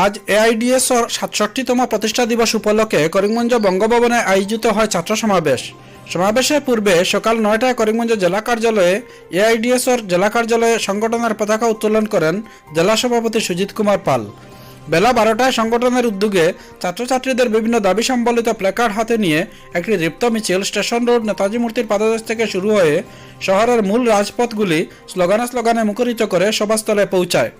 আজ এআইডিএসর সাতষট্টিতম প্রতিষ্ঠা দিবস উপলক্ষে করিমগঞ্জ বঙ্গভবনে আয়োজিত হয় ছাত্র সমাবেশ। সমাবেশের পূর্বে সকাল নয়টায় করিমগঞ্জ জেলা কার্যালয়ে এআইডিএসর জেলা কার্যালয়ে সংগঠনের পতাকা উত্তোলন করেন জেলা সভাপতি সুজিত কুমার পাল। বেলা বারোটায় সংগঠনের উদ্যোগে ছাত্রছাত্রীদের বিভিন্ন দাবি সম্বলিত প্ল্যাকার্ড হাতে নিয়ে একটি দীপ্ত মিছিল স্টেশন রোড নেতাজি মূর্তির পাদদেশ থেকে শুরু হয়ে শহরের মূল রাজপথগুলি স্লোগানে স্লোগানে মুখরিত করে সভাস্থলে পৌঁছায়।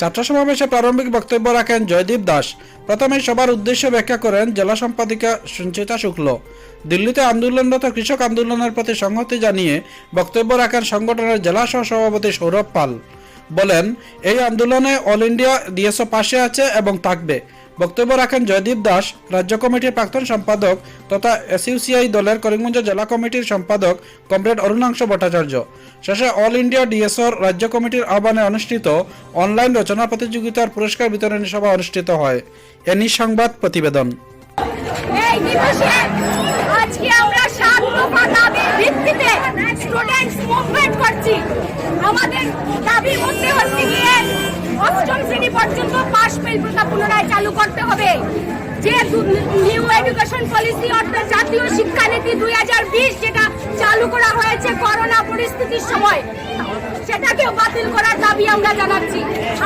ছাত্র সমাবেশে প্রারম্ভিক বক্তব্য রাখেন জয়দীপ দাস। প্রথমে সবার উদ্দেশ্য ব্যাখ্যা করেন জেলা সম্পাদিকা সঞ্চিতা শুক্ল। দিল্লিতে আন্দোলনরত কৃষক আন্দোলনের প্রতি সংহতি জানিয়ে বক্তব্য রাখেন সংগঠনের জেলা সহসভাপতি সৌরভ পাল। বলেন, এই আন্দোলনে অল ইন্ডিয়া ডিএসও পাশে আছে এবং থাকবে। বক্তব্য রাখেন জয়দীপ দাস, রাজ্য কমিটির প্রাক্তন সম্পাদক তথা এসইউসিআই দলের করিমগঞ্জ জেলা কমিটির সম্পাদক কমরেড অরুণাংশ ভট্টাচার্য। শেষে অল ইন্ডিয়া ডিএসওর রাজ্য কমিটির আহ্বানে অনুষ্ঠিত অনলাইন রচনা প্রতিযোগিতার পুরস্কার বিতরণী সভা অনুষ্ঠিত হয়। এনি সংবাদ প্রতিবেদন। আমাদের দাবির মধ্যে হচ্ছে গিয়ে অষ্টম শ্রেণি পর্যন্ত করতে হবে। যে নিউ এডুকেশন পলিসি অর্থাৎ জাতীয় শিক্ষানীতি দুই যেটা চালু করা হয়েছে করোনা পরিস্থিতির সময় সেটাকেও বাতিল করার দাবি আমরা জানাচ্ছি।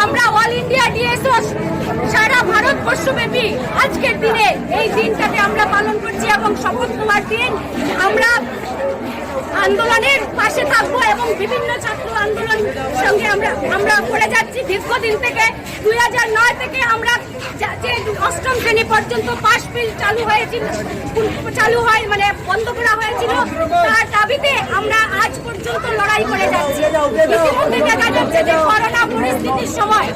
আমরা অল ইন্ডিয়া ডিএসও সারা ভারতবর্ষব্যাপী আজকের দিনে এই দিনটাকে আমরা পালন করছি এবং শপথ নেওয়ার দিন আমরা আন্দোলনের পাশে থাকব এবং বিভিন্ন ছাত্র আন্দোলন সঙ্গে আমরা আমরা করে যাচ্ছি। দীর্ঘদিন থেকে দুই থেকে আমরা শ্রেণি পর্যন্ত পাস বিল চালু হয়েছিল চালু হয় মানে বন্ধ করা হয়েছিল। তার দাবিতে আমরা আজ পর্যন্ত লড়াই করে যাচ্ছি। ইতিমধ্যে দেখা যাচ্ছে যে করোনা পরিস্থিতির সময়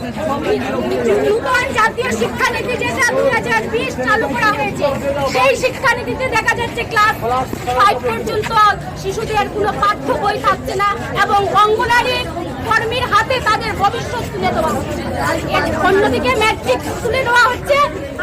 নূতন জাতীয় শিক্ষানীতি যেটা দুই হাজার বিশ চালু করা হয়েছে, সেই শিক্ষানীতিতে দেখা যাচ্ছে ক্লাস ফাইভ পর্যন্ত শিশুদের কোনো পাঠ্য বই থাকছে না এবং অঙ্গনারী কর্মীর হাতে তাদের ভবিষ্যৎ তুলে দেওয়া হচ্ছে। অন্যদিকে ম্যাট্রিক তুলে দেওয়া হচ্ছে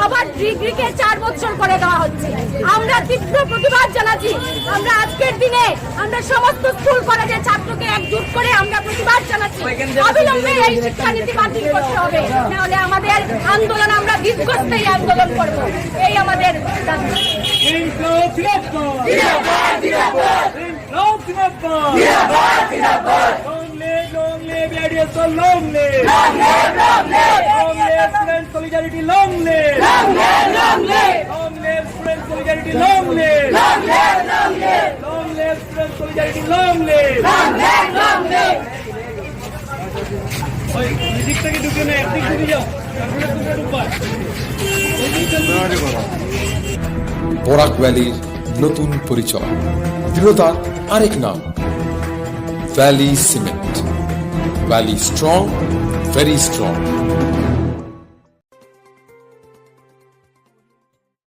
আবার ডিগ্রিকে চার বছর করে দেওয়া হচ্ছে আমরা তীব্র প্রতিবাদ জানাচ্ছি আমরা আজকের দিনে আমরা সমস্ত স্কুল কলেজের ছাত্রকে একজুট করে আমরা প্রতিবাদ জানাচ্ছি অবিলম্বে এই শিক্ষানীতি বাতিল করতে হবে নাহলে আমাদের আন্দোলন আমরা দীর্ঘস্থায়ী আন্দোলন করব এই আমাদের দাবি ইনকলাব জিন্দাবাদ জিন্দাবাদ ইনকলাব জিন্দাবাদ long live long live ideas long live long live long live long live student solidarity long live long live long live long live student solidarity long live long live long live long live student solidarity ওই দিক থেকে ঢুকে না একদিক ঢুকে যাও তারপরে তোমরা ঢুকবা বরাক ভ্যালির নতুন পরিচয় দৃঢ়তার আরেক নাম, valley cement. Valley strong very strong.